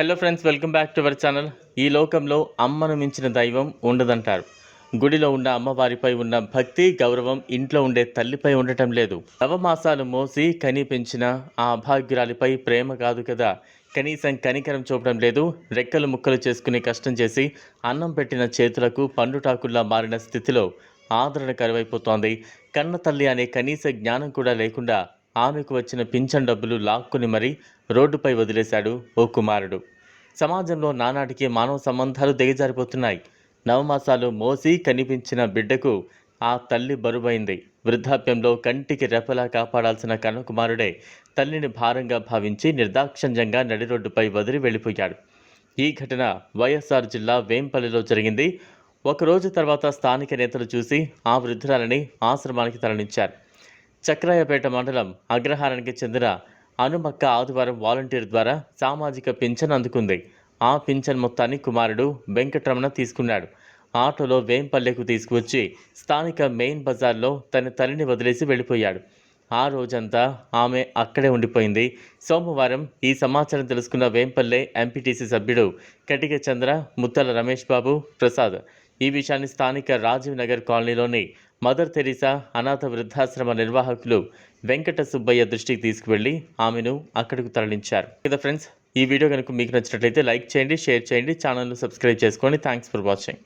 Hello friends welcome back to our channel ఈ లోకంలో అమ్మను మించిన దైవం ఉండదంటారు. గుడిలో ఉన్న అమ్మవారిపై ఉన్న భక్తి గౌరవం ఇంట్లో ఉండే తల్లిపై ఉండటం లేదు. నవమాసాలు మోసి కని పెంచిన ఆ అభాగ్యురాలిపై ప్రేమ కాదు కదా. కనీసం కనికరం చూపడం లేదు. రెక్కలు ముక్కలు చేసుకుని కష్టం చేసి అన్నం పెట్టిన చేతులకు పండుటాకుల్లా మారిన స్థితిలో ఆదరణ కరువైపోతోంది. కన్న తల్లి అనే కనీస జ్ఞానం కూడా లేకుండా ఆమెకు వచ్చిన పింఛన్ డబ్బులు లాక్కుని మరీ రోడ్డుపై వదిలేశాడు ఓ కుమారుడు. సమాజంలో నానాటికి మానవ సంబంధాలు దిగజారిపోతున్నాయి. నవమాసాలు మోసి కనిపించిన బిడ్డకు ఆ తల్లి బరువైంది. వృద్ధాప్యంలో కంటికి రెపలా కాపాడాల్సిన కన్నకుమారుడే తల్లిని భారంగా భావించి నిర్దాక్షణ్యంగా నడి రోడ్డుపై వదిలి వెళ్ళిపోయాడు. ఈ ఘటన వైఎస్ఆర్ జిల్లా వేంపల్లిలో జరిగింది. ఒకరోజు తర్వాత స్థానిక నేతలు చూసి ఆ వృద్ధురాలని ఆశ్రమానికి తరలించారు. చక్రాయపేట మండలం అగ్రహారానికి చెందిన అనుమక్క ఆదివారం వాలంటీర్ ద్వారా సామాజిక పింఛన్ అందుకుంది. ఆ పింఛన్ మొత్తాన్ని కుమారుడు వెంకటరమణ తీసుకున్నాడు. ఆటోలో వేంపల్లెకు తీసుకువచ్చి స్థానిక మెయిన్ బజార్లో తన తల్లిని వదిలేసి వెళ్ళిపోయాడు. ఆ రోజంతా ఆమె అక్కడే ఉండిపోయింది. సోమవారం ఈ సమాచారం తెలుసుకున్న వేంపల్లె ఎంపీటీసీ సభ్యుడు కటిక చంద్ర ముత్తల రమేష్ బాబు ప్రసాద్. ఈ విషయాన్ని స్థానిక రాజీవ్ నగర్ కాలనీలోని మదర్ తెరీసా అనాథ వృద్ధాశ్రమ నిర్వాహకులు వెంకట సుబ్బయ్య దృష్టికి తీసుకువెళ్ళి ఆమెను అక్కడికి తరలించారు. కదా ఫ్రెండ్స్ ఈ వీడియో కనుక మీకు నచ్చినట్లయితే లైక్ చేయండి షేర్ చేయండి ఛానల్ను సబ్స్క్రైబ్ చేసుకోండి థ్యాంక్స్ ఫర్ వాచింగ్.